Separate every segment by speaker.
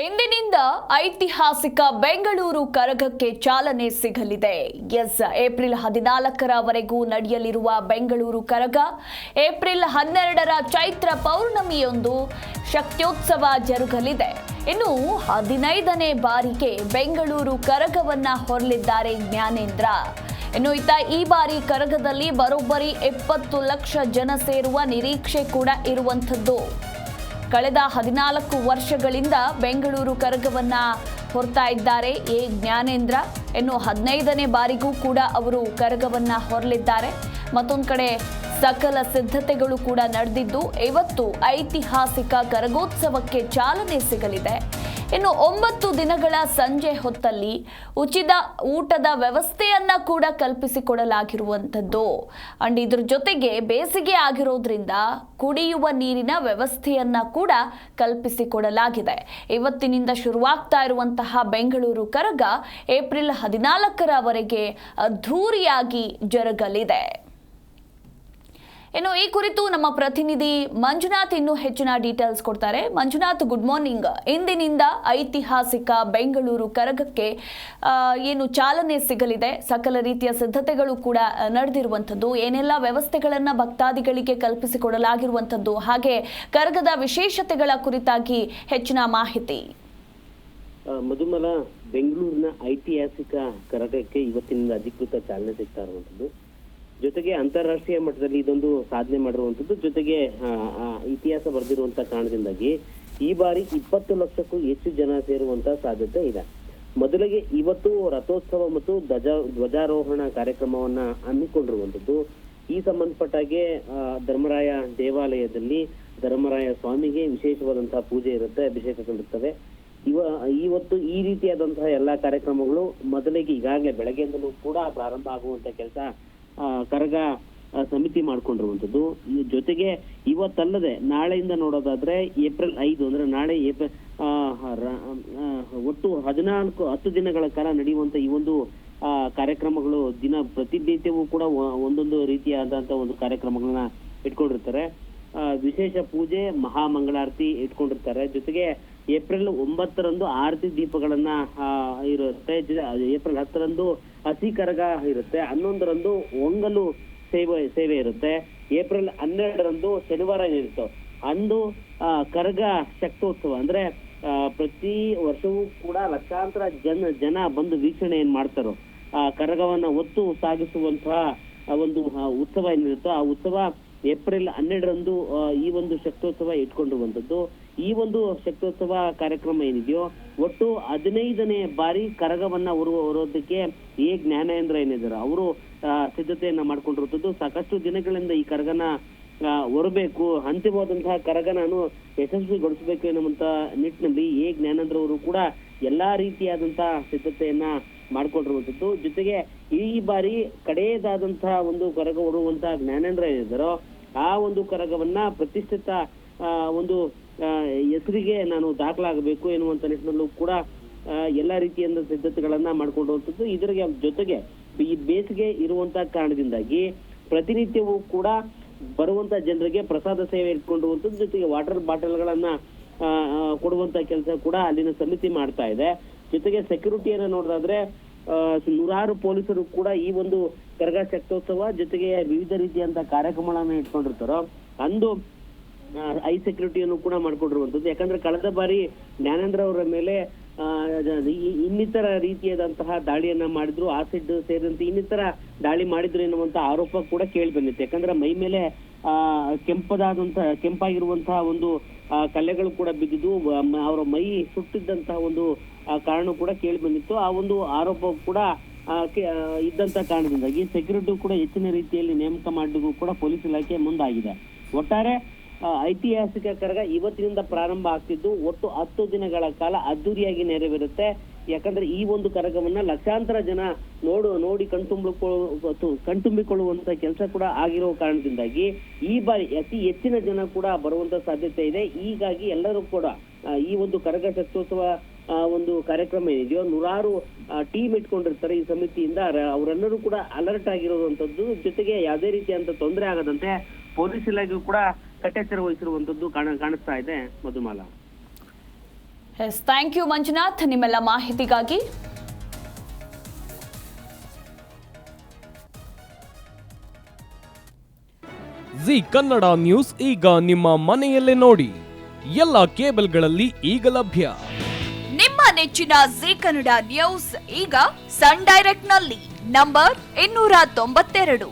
Speaker 1: ಇಂದಿನಿಂದ ಐತಿಹಾಸಿಕ ಬೆಂಗಳೂರು ಕರಗಕ್ಕೆ ಚಾಲನೆ ಸಿಗಲಿದೆ. ಎಸ್, ಏಪ್ರಿಲ್ ಹದಿನಾಲ್ಕರವರೆಗೂ ನಡೆಯಲಿರುವ ಬೆಂಗಳೂರು ಕರಗ, ಏಪ್ರಿಲ್ ಹನ್ನೆರಡರ ಚೈತ್ರ ಪೌರ್ಣಮಿಯೊಂದು ಶಕ್ತ್ಯೋತ್ಸವ ಜರುಗಲಿದೆ. ಇನ್ನು ಹದಿನೈದನೇ ಬಾರಿಗೆ ಬೆಂಗಳೂರು ಕರಗವನ್ನ ಹೊರಲಿದ್ದಾರೆ ಜ್ಞಾನೇಂದ್ರ. ಇನ್ನು ಇತ್ತ ಈ ಬಾರಿ ಕರಗದಲ್ಲಿ ಬರೋಬ್ಬರಿ ಎಪ್ಪತ್ತು ಲಕ್ಷ ಜನ ಸೇರುವ ನಿರೀಕ್ಷೆ ಕೂಡ ಇರುವಂಥದ್ದು. ಕಳೆದ ಹದಿನಾಲ್ಕು ವರ್ಷಗಳಿಂದ ಬೆಂಗಳೂರು ಕರಗವನ್ನ ಹೊರ್ತಾ ಇದ್ದಾರೆ. ಎ ಜ್ಞಾನೇಂದ್ರ ಇನ್ನು ಹದಿನೈದನೇ ಬಾರಿಗೂ ಕೂಡ ಅವರು ಕರಗವನ್ನ ಹೊರಲಿದ್ದಾರೆ. ಮತ್ತೊಂದು ಕಡೆ ಸಕಲ ಸಿದ್ಧತೆಗಳು ಕೂಡ ನಡೆದಿದ್ದು, ಇವತ್ತು ಐತಿಹಾಸಿಕ ಕರಗೋತ್ಸವಕ್ಕೆ ಚಾಲನೆ ಸಿಗಲಿದೆ. ಇನ್ನು ಒಂಬತ್ತು ದಿನಗಳ ಸಂಜೆ ಹೊತ್ತಲ್ಲಿ ಉಚಿತ ಊಟದ ವ್ಯವಸ್ಥೆಯನ್ನ ಕೂಡ ಕಲ್ಪಿಸಿಕೊಡಲಾಗಿರುವಂಥದ್ದು. ಅಂಡ್ ಇದ್ರ ಜೊತೆಗೆ ಬೇಸಿಗೆ ಆಗಿರೋದ್ರಿಂದ ಕುಡಿಯುವ ನೀರಿನ ವ್ಯವಸ್ಥೆಯನ್ನ ಕೂಡ ಕಲ್ಪಿಸಿಕೊಡಲಾಗಿದೆ. ಇವತ್ತಿನಿಂದ ಶುರುವಾಗ್ತಾ ಇರುವಂತಹ ಬೆಂಗಳೂರು ಕರಗ ಏಪ್ರಿಲ್ ಹದಿನಾಲ್ಕರವರೆಗೆ ಅದ್ಧೂರಿಯಾಗಿ ಜರುಗಲಿದೆ. ಇನ್ನು ಈ ಕುರಿತು ನಮ್ಮ ಪ್ರತಿನಿಧಿ ಮಂಜುನಾಥ್ ಇನ್ನೂ ಹೆಚ್ಚಿನ ಡೀಟೇಲ್ಸ್ ಕೊಡ್ತಾರೆ. ಮಂಜುನಾಥ್ ಗುಡ್ ಮಾರ್ನಿಂಗ್ ಇಂದಿನಿಂದ ಐತಿಹಾಸಿಕ ಬೆಂಗಳೂರು ಕರಗಕ್ಕೆ ಏನು ಚಾಲನೆ ಸಿಗಲಿದೆ. ಸಕಲ ರೀತಿಯ ಸಿದ್ಧತೆಗಳು ಕೂಡ ನಡೆದಿರುವಂಥದ್ದು. ಏನೆಲ್ಲ ವ್ಯವಸ್ಥೆಗಳನ್ನ ಭಕ್ತಾದಿಗಳಿಗೆ ಕಲ್ಪಿಸಿಕೊಡಲಾಗಿರುವಂಥದ್ದು. ಹಾಗೆ ಕರಗದ ವಿಶೇಷತೆಗಳ ಕುರಿತಾಗಿ ಹೆಚ್ಚಿನ ಮಾಹಿತಿ.
Speaker 2: ಮಧುಮಲ, ಬೆಂಗಳೂರಿನ ಐತಿಹಾಸಿಕ ಕರಗಕ್ಕೆ ಇವತ್ತಿನಿಂದ ಅಧಿಕೃತ ಚಾಲನೆ ಸಿಗ್ತಾ ಇರುವಂತದ್ದು ಜೊತೆಗೆ ಅಂತಾರಾಷ್ಟ್ರೀಯ ಮಟ್ಟದಲ್ಲಿ ಇದೊಂದು ಸಾಧನೆ ಮಾಡಿರುವಂತದ್ದು ಜೊತೆಗೆ ಇತಿಹಾಸ ಬರೆದಿರುವಂತ ಕಾರಣದಿಂದಾಗಿ ಈ ಬಾರಿ ಇಪ್ಪತ್ತು ಲಕ್ಷಕ್ಕೂ ಹೆಚ್ಚು ಜನ ಸೇರುವಂತ ಸಾಧ್ಯತೆ ಇದೆ. ಮೊದಲಿಗೆ ಇವತ್ತು ರಥೋತ್ಸವ ಮತ್ತು ಧ್ವಜ, ಧ್ವಜಾರೋಹಣ ಕಾರ್ಯಕ್ರಮವನ್ನ ಹಮ್ಮಿಕೊಂಡಿರುವಂತದ್ದು ಈ ಸಂಬಂಧಪಟ್ಟಾಗೆ ಧರ್ಮರಾಯ ದೇವಾಲಯದಲ್ಲಿ ಧರ್ಮರಾಯ ಸ್ವಾಮಿಗೆ ವಿಶೇಷವಾದಂತಹ ಪೂಜೆ ಇರುತ್ತೆ ಅಭಿಷೇಕಗಳಿರ್ತವೆ ಇವ, ಇವತ್ತು ಈ ರೀತಿಯಾದಂತಹ ಎಲ್ಲಾ ಕಾರ್ಯಕ್ರಮಗಳು ಮೊದಲಿಗೆ ಈಗಾಗಲೇ ಬೆಳಗ್ಗೆಯಿಂದಲೂ ಕೂಡ ಪ್ರಾರಂಭ ಆಗುವಂತ ಕೆಲಸ ಕರಗ ಸಮಿತಿ ಮಾಡ್ಕೊಂಡಿರುವಂತದ್ದು ಜೊತೆಗೆ ಇವತ್ತಲ್ಲದೆ ನಾಳೆಯಿಂದ ನೋಡೋದಾದ್ರೆ ಏಪ್ರಿಲ್ ಐದು, ಅಂದ್ರೆ ನಾಳೆ ಏಪ್ರಿಲ್ ಒಟ್ಟು ಹದಿನಾಲ್ಕು, ಹತ್ತು ದಿನಗಳ ಕಾಲ ನಡೆಯುವಂತ ಈ ಒಂದು ಕಾರ್ಯಕ್ರಮಗಳು ದಿನ ಪ್ರತಿನಿತ್ಯವೂ ಕೂಡ ಒಂದೊಂದು ರೀತಿಯಾದಂತ ಒಂದು ಕಾರ್ಯಕ್ರಮಗಳನ್ನ ಇಟ್ಕೊಂಡಿರ್ತಾರೆ. ವಿಶೇಷ ಪೂಜೆ, ಮಹಾಮಂಗಳಾರತಿ ಇಟ್ಕೊಂಡಿರ್ತಾರೆ. ಜೊತೆಗೆ ಏಪ್ರಿಲ್ ಒಂಬತ್ತರಂದು ಆರತಿ ದೀಪಗಳನ್ನ ಇರುತ್ತೆ. ಏಪ್ರಿಲ್ ಹತ್ತರಂದು ಹಸಿ ಕರಗ ಇರುತ್ತೆ. ಹನ್ನೊಂದರಂದು ಒಂಗಲು ಸೇವೆ ಸೇವೆ ಇರುತ್ತೆ. ಏಪ್ರಿಲ್ ಹನ್ನೆರಡರಂದು ಶನಿವಾರ ಇರುತ್ತೆ. ಅಂದು ಕರಗ ಶಕ್ತೋತ್ಸವ ಅಂದ್ರೆ ಪ್ರತಿ ವರ್ಷವೂ ಕೂಡ ಲಕ್ಷಾಂತರ ಜನ ಜನ ಬಂದು ವೀಕ್ಷಣೆ ಏನ್ ಮಾಡ್ತಾರೋ. ಆ, ಕರಗವನ್ನ ಒತ್ತು ಸಾಗಿಸುವಂತಹ ಒಂದು ಉತ್ಸವ ಏನಿರುತ್ತೋ ಆ ಉತ್ಸವ ಏಪ್ರಿಲ್ ಹನ್ನೆರಡರಂದು ಈ ಒಂದು ಶಕ್ತೋತ್ಸವ ಇಟ್ಕೊಂಡಿರುವಂತದ್ದು ಈ ಒಂದು ಶಕ್ತೋತ್ಸವ ಕಾರ್ಯಕ್ರಮ ಏನಿದೆಯೋ ಒಟ್ಟು ಹದಿನೈದನೇ ಬಾರಿ ಕರಗವನ್ನ ಹೊರುವ ಹೊರೋದಕ್ಕೆ ಎ ಜ್ಞಾನೇಂದ್ರ ಏನಿದ್ದಾರೆ ಅವರು ಸಿದ್ಧತೆಯನ್ನ ಮಾಡ್ಕೊಂಡಿರುವಂತದ್ದು ಸಾಕಷ್ಟು ದಿನಗಳಿಂದ ಈ ಕರಗನ ಹೊರಬೇಕು, ಅಂತಿಮವಾದಂತಹ ಕರಗನನ್ನು ಯಶಸ್ವಿಗೊಳಿಸಬೇಕು ಎನ್ನುವಂತ ನಿಟ್ಟಿನಲ್ಲಿ ಎ ಜ್ಞಾನೇಂದ್ರ ಅವರು ಕೂಡ ಎಲ್ಲಾ ರೀತಿಯಾದಂತಹ ಸಿದ್ಧತೆಯನ್ನ ಮಾಡ್ಕೊಂಡಿರುವಂತದ್ದು. ಜೊತೆಗೆ ಈ ಬಾರಿ ಕಡೆಯದಾದಂತಹ ಒಂದು ಕರಗ ಹೊರುವಂತಹ ಜ್ಞಾನೇಂದ್ರ ಏನಿದ್ದಾರೋ ಆ ಒಂದು ಕರಗವನ್ನ ಪ್ರತಿಷ್ಠಿತ ಒಂದು ಹೆಸರಿಗೆ ನಾನು ದಾಖಲಾಗಬೇಕು ಎನ್ನುವಂತ ನಿಟ್ಟಿನಲ್ಲೂ ಕೂಡ ಎಲ್ಲಾ ರೀತಿಯಿಂದ ಸಿದ್ಧತೆಗಳನ್ನ ಮಾಡ್ಕೊಂಡಿರುವಂತದ್ದು ಇದರ ಜೊತೆಗೆ ಈ ಬೇಸಿಗೆ ಇರುವಂತ ಕಾರಣದಿಂದಾಗಿ ಪ್ರತಿನಿತ್ಯವೂ ಕೂಡ ಬರುವಂತ ಜನರಿಗೆ ಪ್ರಸಾದ ಸೇವೆ ಇಟ್ಕೊಂಡಿರುವಂತದ್ದು ಜೊತೆಗೆ ವಾಟರ್ ಬಾಟಲ್ಗಳನ್ನ ಕೊಡುವಂತ ಕೆಲಸ ಕೂಡ ಅಲ್ಲಿನ ಸಮಿತಿ ಮಾಡ್ತಾ ಇದೆ. ಜೊತೆಗೆ ಸೆಕ್ಯೂರಿಟಿಯನ್ನ ನೋಡೋದಾದ್ರೆ ನೂರಾರು ಪೊಲೀಸರು ಕೂಡ ಈ ಒಂದು ಕರಗ ಶಕ್ತೋತ್ಸವ ಜೊತೆಗೆ ವಿವಿಧ ರೀತಿಯಂತ ಕಾರ್ಯಕ್ರಮಗಳನ್ನ ಇಟ್ಕೊಂಡಿರ್ತಾರೋ, ಅಂದು ಐ ಸೆಕ್ಯೂರಿಟಿಯನ್ನು ಕೂಡ ಮಾಡ್ಕೊಂಡಿರುವಂತದ್ದು ಯಾಕಂದ್ರೆ ಕಳೆದ ಬಾರಿ ಜ್ಞಾನೇಂದ್ರ ಅವರ ಮೇಲೆ ಇನ್ನಿತರ ರೀತಿಯಾದಂತಹ ದಾಳಿಯನ್ನ ಮಾಡಿದ್ರು, ಆಸಿಡ್ ಸೇರಿದಂತೆ ಇನ್ನಿತರ ದಾಳಿ ಮಾಡಿದ್ರು ಎನ್ನುವಂತ ಆರೋಪ ಕೂಡ ಕೇಳಿ ಬಂದಿತ್ತು. ಯಾಕಂದ್ರೆ ಮೈ ಮೇಲೆ, ಆ ಕೆಂಪದಾದಂತಹ ಕೆಂಪಾಗಿರುವಂತಹ ಒಂದು ಕಲೆಗಳು ಕೂಡ ಬಿದ್ದಿದ್ದು ಅವರ ಮೈ ಸುಟ್ಟಿದ್ದಂತಹ ಒಂದು ಕಾರಣ ಕೂಡ ಕೇಳಿ ಬಂದಿತ್ತು. ಆ ಒಂದು ಆರೋಪ ಕೂಡ ಇದ್ದಂತ ಕಾರಣದಿಂದಾಗಿ ಸೆಕ್ಯೂರಿಟಿ ಕೂಡ ಹೆಚ್ಚಿನ ರೀತಿಯಲ್ಲಿ ನೇಮಕ ಮಾಡಲಿಕ್ಕೂ ಕೂಡ ಪೊಲೀಸ್ ಇಲಾಖೆ ಮುಂದಾಗಿದೆ. ಒಟ್ಟಾರೆ ಐತಿಹಾಸಿಕ ಕರಗ ಇವತ್ತಿನಿಂದ ಪ್ರಾರಂಭ ಆಗ್ತಿದ್ದು ಒಟ್ಟು ಹತ್ತು ದಿನಗಳ ಕಾಲ ಅದ್ದೂರಿಯಾಗಿ ನೆರವೇರುತ್ತೆ. ಯಾಕಂದ್ರೆ ಈ ಒಂದು ಕರಗವನ್ನ ಲಕ್ಷಾಂತರ ಜನ ನೋಡು, ನೋಡಿ ಕಣ್ತುಂಬಿಕೊಳ್ಳು ಕಣ್ತುಂಬಿಕೊಳ್ಳುವಂತ ಕೆಲಸ ಕೂಡ ಆಗಿರೋ ಕಾರಣದಿಂದಾಗಿ ಈ ಬಾರಿ ಅತಿ ಹೆಚ್ಚಿನ ಜನ ಕೂಡ ಬರುವಂತ ಸಾಧ್ಯತೆ ಇದೆ. ಹೀಗಾಗಿ ಎಲ್ಲರೂ ಕೂಡ ಈ ಒಂದು ಕರಗ ಶಕ್ತೋತ್ಸವ ಒಂದು ಕಾರ್ಯಕ್ರಮ ಏನಿದೆಯೋ ನೂರಾರು ಟೀಮ್ ಇಟ್ಕೊಂಡಿರ್ತಾರೆ ಈ ಸಮಿತಿಯಿಂದ. ಅವರೆಲ್ಲರೂ ಕೂಡ ಅಲರ್ಟ್ ಆಗಿರುವಂತದ್ದು ಜೊತೆಗೆ ಯಾವುದೇ ರೀತಿಯಂತ ತೊಂದರೆ ಆಗದಂತೆ ಪೊಲೀಸ್ ಇಲಾಖೆ ಕೂಡ ಕಟ್ಟೆಚ್ಚರ ವಹಿಸಿರುವಂತದ್ದು ಕಾಣ ಕಾಣಿಸ್ತಾ ಇದೆ Madhumala.
Speaker 1: Yes thank you Manjunath. ನಿಮ್ಮೆಲ್ಲ ಮಾಹಿತಿಗಾಗಿ.
Speaker 3: ಜಿ ಕನ್ನಡ ನ್ಯೂಸ್ ಈಗ ನಿಮ್ಮ ಮನೆಯಲ್ಲೇ ನೋಡಿ. ಎಲ್ಲ ಕೇಬಲ್ಗಳಲ್ಲಿ ಈಗ ಲಭ್ಯ.
Speaker 1: ನಿಮ್ಮ ನೆಚ್ಚಿನ ಜಿ ಕನ್ನಡ ನ್ಯೂಸ್ ಈಗ ಸನ್ ಡೈರೆಕ್ಟ್ನಲ್ಲಿ ನಂಬರ್ ಇನ್ನೂರ ತೊಂಬತ್ತೆರಡು.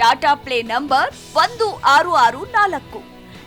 Speaker 1: ಟಾಟಾ ಪ್ಲೇ ನಂಬರ್ ಒಂದು ಆರು ಆರು ನಾಲ್ಕು.